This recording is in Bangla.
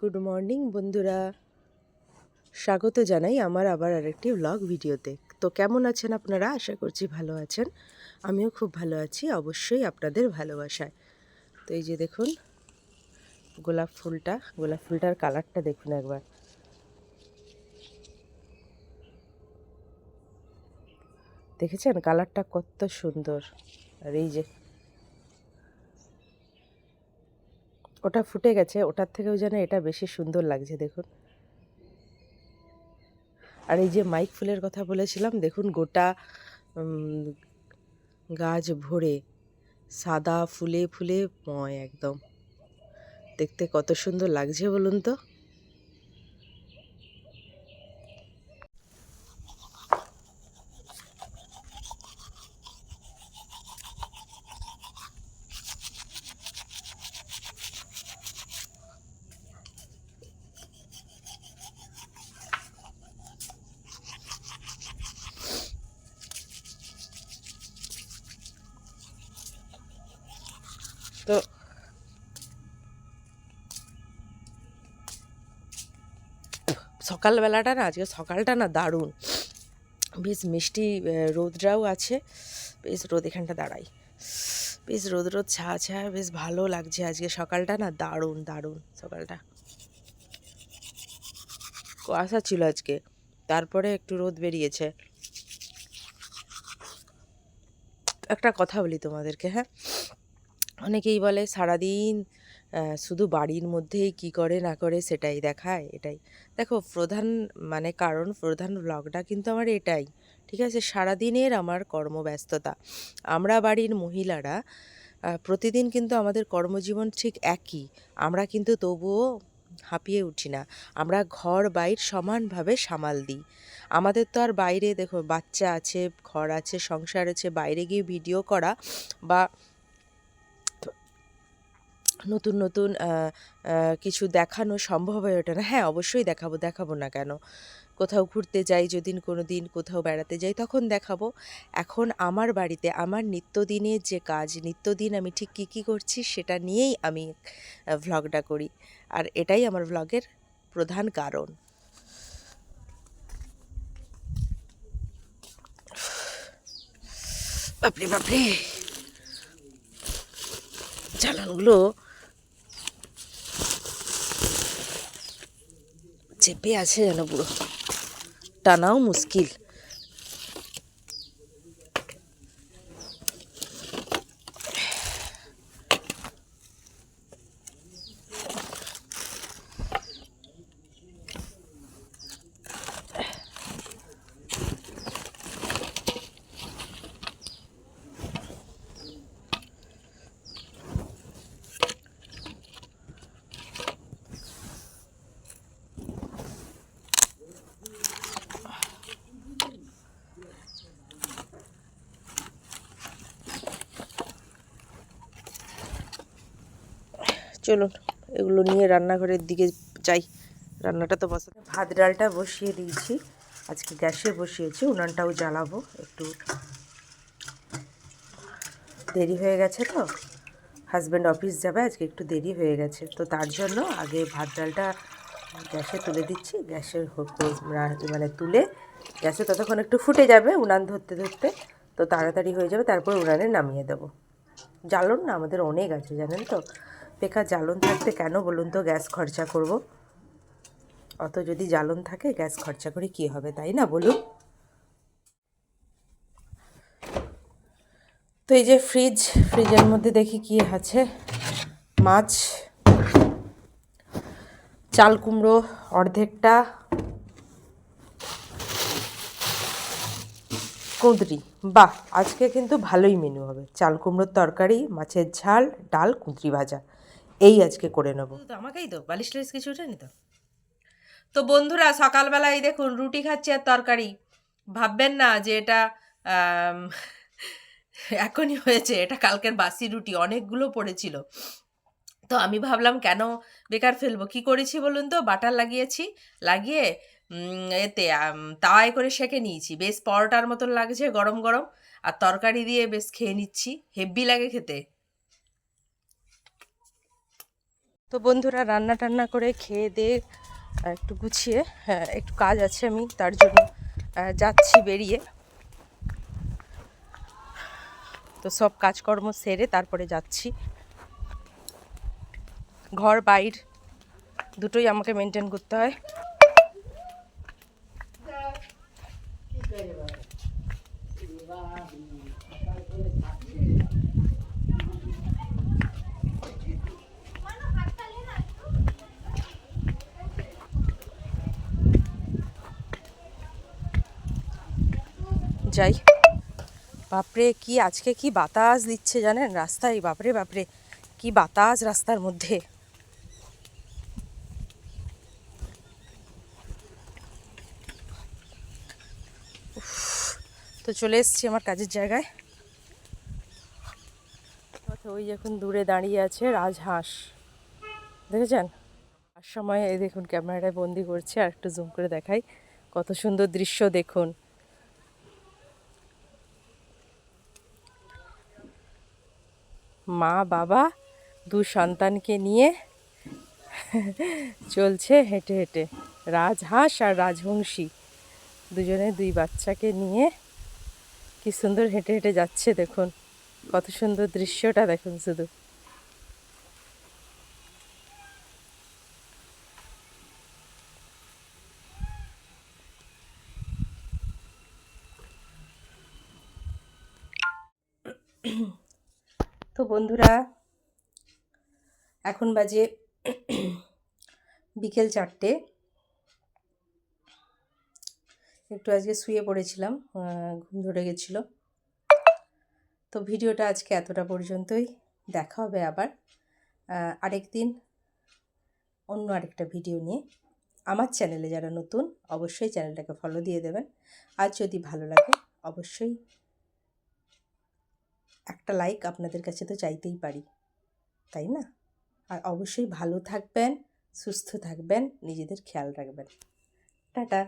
গুড মর্নিং বন্ধুরা। স্বাগত জানাই আমার আবার আরেকটি ব্লগ ভিডিওতে। তো কেমন আছেন আপনারা? আশা করছি ভালো আছেন। আমিও খুব ভালো আছি, অবশ্যই আপনাদের ভালোবাসায়। তো এই যে দেখুন, গোলাপ ফুলটা, গোলাপ ফুলটার কালারটা দেখুন একবার। দেখেছেন? কালারটা কত সুন্দর। আর এই যে ওটা ফুটে গেছে, ওটার থেকেও যেন এটা বেশি সুন্দর লাগছে, দেখুন। আর এই যে মাইক ফুলের কথা বলেছিলাম, দেখুন গোটা গাছ ভরে সাদা ফুলে ফুলে ময় একদম। দেখতে কত সুন্দর লাগছে বলুন তো। তো সকালবেলাটা না, আজকে সকালটা না দারুণ। বেশ মিষ্টি রোদটাও আছে। বেশ রোদ, এখানটা দাঁড়াই। বেশ রোদ রোদ, ছা ছা, বেশ ভালো লাগছে আজকে। সকালটা না দারুণ দারুণ, সকালটা। কুয়াশা ছিল আজকে, তারপরে একটু রোদ বেরিয়েছে। একটা কথা বলি তোমাদেরকে হ্যাঁ? অনেকেই বলে, সারাদিন শুধু বাড়ির মধ্যেই কি করে না করে সেটাই দেখায়, এটাই। দেখো, প্রধান মানে কারণ, প্রধান ব্লগটা কিন্তু আমার এটাই, ঠিক আছে? সারাদিনের আমার কর্মব্যস্ততা। আমরা বাড়ির মহিলারা প্রতিদিন কিন্তু আমাদের কর্মজীবন ঠিক একই। আমরা কিন্তু তবুও হাঁপিয়ে উঠি না। আমরা ঘর বাইর সমানভাবে সামাল দিই। আমাদের তো আর বাইরে, দেখো, বাচ্চা আছে, ঘর আছে, সংসার আছে, বাইরে গিয়ে ভিডিও করা বা নতুন নতুন কিছু দেখানো সম্ভব হয়ে ওঠে না। হ্যাঁ অবশ্যই দেখাবো দেখাবো না কেন? কোথাও ঘুরতে যাই যদি কোনো দিন কোথাও বেড়াতে যাই, তখন দেখাবো। এখন আমার বাড়িতে আমার নিত্যদিনের যে কাজ, নিত্যদিন আমি ঠিক কী কী করছি সেটা নিয়েই আমি ভ্লগটা করি। আর এটাই আমার ভ্লগের প্রধান কারণ। বাপরে বাপরে! জ্বালানগুলো চেপে আছে যেন পুরো। টানাও মুশকিল। চলুন, এগুলো নিয়ে রান্নাঘরের দিকে যাই। রান্নাটা তো বসা ভাত ডালটা বসিয়ে দিয়েছি। আজকে গ্যাসে বসিয়েছি, উনানটাও জ্বালাবো একটু। দেরি হয়ে গেছে তো? হাজব্যান্ড অফিস যাবে, আজকে একটু দেরি হয়ে গেছে। তো তার জন্য আগে ভাত ডালটা গ্যাসে তুলে দিচ্ছি। গ্যাসে মানে তুলে গ্যাসে ততক্ষণ একটু ফুটে যাবে উনান ধরতে ধরতে। তো তাড়াতাড়ি হয়ে যাবে, তারপর উনানে নামিয়ে দেবো। জ্বালন না, আমাদের অনেক আছে, জানেন তো? বেকার জ্বালন থাকতে কেন বলুন তো গ্যাস খরচা করব? অত যদি জ্বালন থাকে, গ্যাস খরচা করে কি হবে, তাই না বলুন? তো এই যে ফ্রিজ, ফ্রিজের মধ্যে দেখি কি আছে। মাছ, চাল কুমড়ো, অর্ধেকটা, কুঁদরি। বাহ, আজকে কিন্তু ভালোই মেনু হবে। চাল কুমড়োর তরকারি, মাছের ঝাল, ডাল, কুঁদরি ভাজা। এই আজকে করে নেব। তো আমাকেই তো, বালিশ টালিশ কিছু ওঠেনি তো? তো বন্ধুরা সকালবেলায় দেখুন, রুটি খাচ্ছি আর তরকারি। ভাববেন না যে এটা এখনই হয়েছে, এটা কালকের বাসি রুটি, অনেকগুলো পড়েছিল। তো আমি ভাবলাম, কেন বেকার ফেলব? কি করেছি বলুন তো? বাটার লাগিয়েছি, লাগিয়ে এতে তাওয়ায় করে সেঁকে নিয়েছি। বেশ পরোটার মতন লাগছে, গরম গরম। আর তরকারি দিয়ে বেশ খেয়ে নিচ্ছি। হেব্বি লাগে খেতে। তো বন্ধুরা, রান্না টান্না করে খেয়ে দিয়ে একটু গুছিয়ে হ্যাঁ একটু কাজ আছে আমি, তার জন্য যাচ্ছি বেরিয়ে। তো সব কাজকর্ম সেরে তারপরে যাচ্ছি। ঘর, বাইর, দুটোই আমাকে মেনটেন করতে হয়। যাই। বাপরে, কি আজকে কি বাতাস দিচ্ছে জানেন? রাস্তায়, বাপরে বাপরে, কি বাতাস রাস্তার মধ্যে। তো চলে এসছি আমার কাজের জায়গায়। ওই এখন দূরে দাঁড়িয়ে আছে রাজহাঁস। দেখেছেন? আর সময়, এই দেখুন, ক্যামেরাটায় বন্দি করছে, আর একটু জুম করে দেখাই। কত সুন্দর দৃশ্য দেখুন। মা, বাবা, দু সন্তানকে নিয়ে চলছে হেঁটে হেঁটে। রাজহাঁস আর রাজবংশী দুজনে দুই বাচ্চাকে নিয়ে কি সুন্দর হেঁটে হেঁটে যাচ্ছে দেখুন। কত সুন্দর দৃশ্যটা দেখুন শুধু। তো বন্ধুরা, এখন বাজে বিকেল চারটে। একটু আজকে শুয়ে পড়েছিলাম ঘুম ধরে গেছিল। তো ভিডিওটা আজকে এতটা পর্যন্তই। দেখা হবে আবার আরেক দিন অন্য আরেকটা ভিডিও নিয়ে। আমার চ্যানেলে যারা নতুন, অবশ্যই চ্যানেলটাকে ফলো দিয়ে দেবেন। আর যদি ভালো লাগে, অবশ্যই একটা লাইক আপনাদের কাছে তো চাইতেই পারি, তাই না? আর অবশ্যই ভালো থাকবেন, সুস্থ থাকবেন, নিজেদের খেয়াল রাখবেন। টাটা।